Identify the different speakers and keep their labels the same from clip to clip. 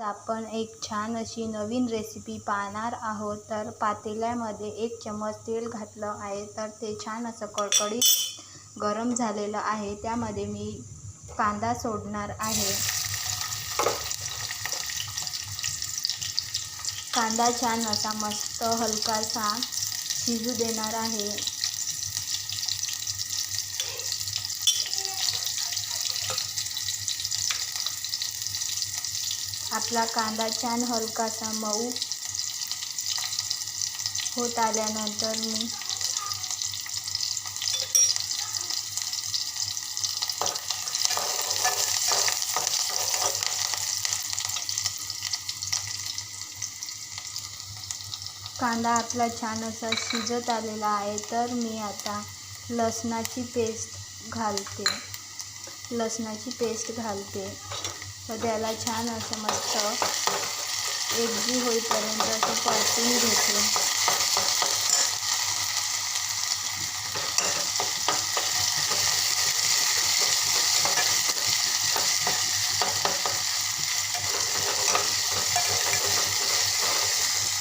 Speaker 1: आपण एक छान अशी नवीन रेसिपी पाहणार आहोत. तर पातेल्यामध्ये एक चम्मच तेल घातलं आहे. तर ते छान असं कडकडीत गरम झालेलं आहे. त्यामध्ये मी कांदा सोडणार आहे. कांदा छान असा मस्त हलकासा शिजू देणार आहे. आपला कांदा छान हलकासा मऊ होत आल्यानंतर मी कांदा आपला छान असा शिजत आलेला आहे तर मी आता लसणाची पेस्ट घालते. लसणाची पेस्ट घालते. व त्याला छान असं मस्त एकजीव होईपर्यंत असं परतून घेते.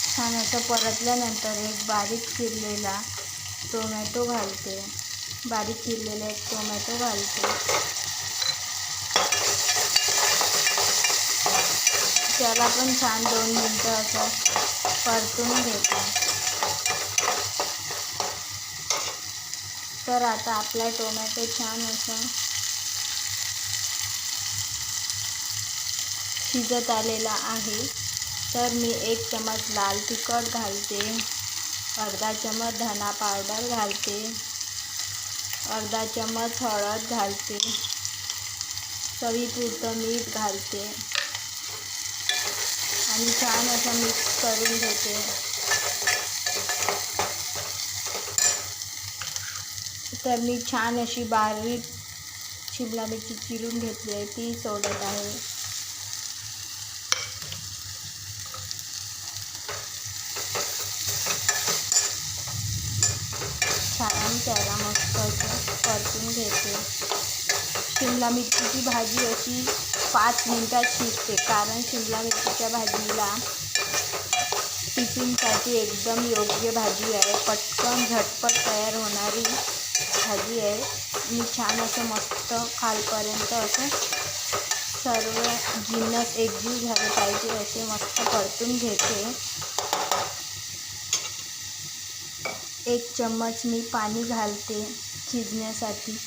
Speaker 1: छान असं परतल्यानंतर एक बारीक चिरलेला टोमॅटो घालते. बारीक चिरलेला एक टोमॅटो घालते. त्याला पण छान दोन मिनटं असं परतून घेते. तर आता आपला टोमॅटो छान असं शिजत आलेला आहे. तर मी एक चमच लाल तिखट घालते. अर्धा चमच धना पावडर घालते. अर्धा चमच हळद घालते. चवीपुरतं मीठ घालते. आणि छान असं मिक्स करून घेते. तर मी छान अशी बारीक शिमला मिरची चिरून घेतली आहे ती सोडत आहे. छान त्याला मस्त असं परतून घेते. शिमला मिरचीची भाजी अशी पाच मिनटात शिजते. कारण शिमला मिरचीच्या भाजीला टिफिनसाठी एकदम योग्य भाजी आहे. पटकन, झटपट तयार होणारी भाजी आहे. मी छान मस्त खालपर्यंत असं सर्व जिन्नस एकजीव झाले पाहिजे मस्त परतून घेते. एक चम्मच मी पाणी घालते शिजण्यासाठी.